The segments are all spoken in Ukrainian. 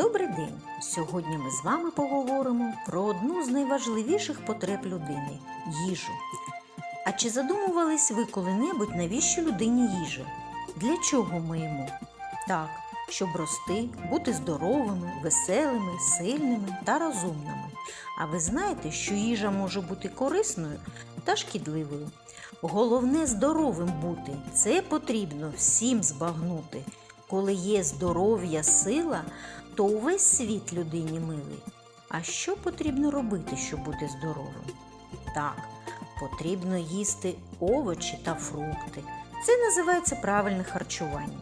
Добрий день! Сьогодні ми з вами поговоримо про одну з найважливіших потреб людини їжу. А чи задумувались ви коли-небудь, навіщо людині їжа? Для чого ми їмо? Так, щоб рости, бути здоровими, веселими, сильними та розумними. А ви знаєте, що їжа може бути корисною та шкідливою. Головне здоровим бути це потрібно всім збагнути. Коли є здоров'я, сила, то увесь світ людині милий. А що потрібно робити, щоб бути здоровим? Так, потрібно їсти овочі та фрукти. Це називається правильне харчування.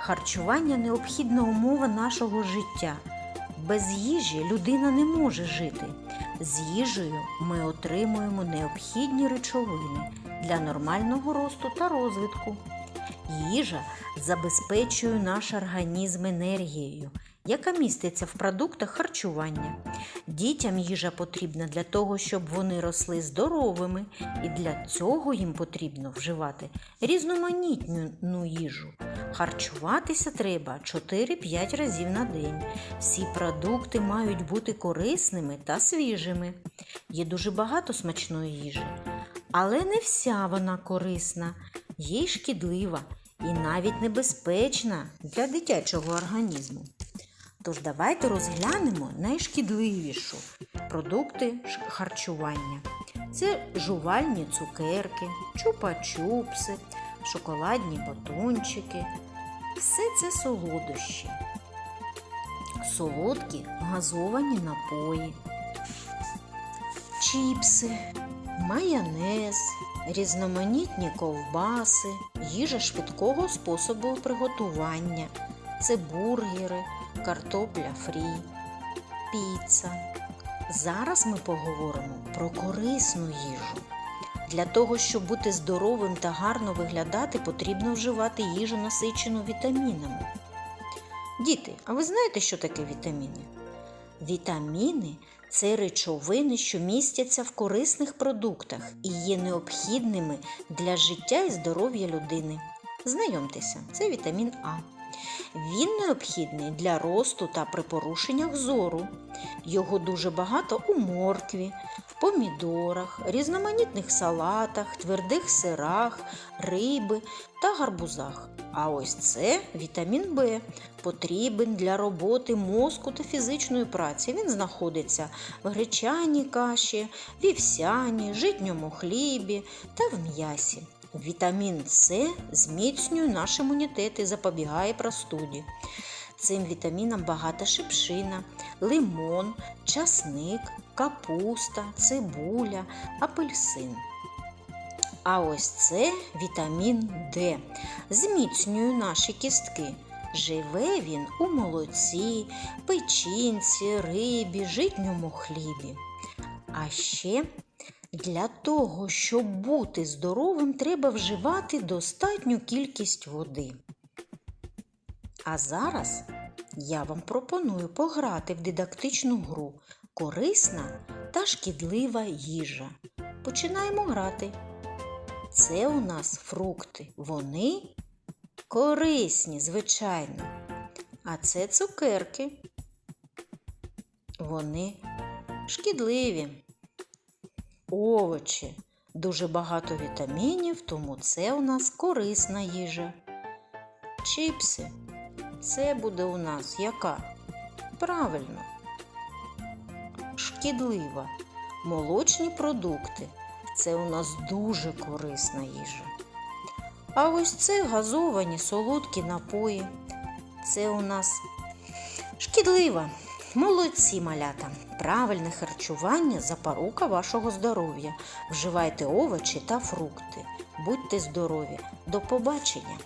Харчування необхідна умова нашого життя. Без їжі людина не може жити. З їжею ми отримуємо необхідні речовини для нормального росту та розвитку. Їжа забезпечує наш організм енергією, яка міститься в продуктах харчування. Дітям їжа потрібна для того, щоб вони росли здоровими, і для цього їм потрібно вживати різноманітну їжу. Харчуватися треба 4-5 разів на день. Всі продукти мають бути корисними та свіжими. Є дуже багато смачної їжі, але не вся вона корисна, є шкідлива і навіть небезпечна для дитячого організму. Тож давайте розглянемо найшкідливішу продукти харчування. Це жувальні цукерки, чупа-чупси, шоколадні батончики. Все це солодощі, солодкі газовані напої, чіпси, майонез, різноманітні ковбаси, їжа швидкого способу приготування, це бургери, картопля фрі, піца. Зараз ми поговоримо про корисну їжу. Для того, щоб бути здоровим та гарно виглядати, потрібно вживати їжу насичену вітамінами. Діти, а ви знаєте, що таке вітаміни? Вітаміни це речовини, що містяться в корисних продуктах і є необхідними для життя і здоров'я людини. Знайомтеся, це вітамін А. Він необхідний для росту та при порушеннях зору. Його дуже багато у моркві, в помідорах, різноманітних салатах, твердих сирах, риби та гарбузах. А ось це вітамін В, потрібен для роботи мозку та фізичної праці. Він знаходиться в гречаній каші, вівсяні, житньому хлібі та в м'ясі. Вітамін С зміцнює наш імунітет і запобігає простуді. Цим вітаміном багата шипшина, лимон, часник, капуста, цибуля, апельсин. А ось це вітамін Д. Зміцнює наші кістки. Живе він у молоці, печінці, рибі, житньому хлібі. А ще для того, щоб бути здоровим, треба вживати достатню кількість води. А зараз я вам пропоную пограти в дидактичну гру корисна та шкідлива їжа. Починаємо грати. Це у нас фрукти. Вони корисні, звичайно. А це цукерки. Вони шкідливі. Овочі. Дуже багато вітамінів, тому це у нас корисна їжа. Чіпси. Це буде у нас яка? Правильно. Шкідлива. Молочні продукти. Це у нас дуже корисна їжа. А ось це газовані солодкі напої. Це у нас шкідлива. Молодці малята. Правильне харчування запорука вашого здоров'я. Вживайте овочі та фрукти. Будьте здорові. До побачення!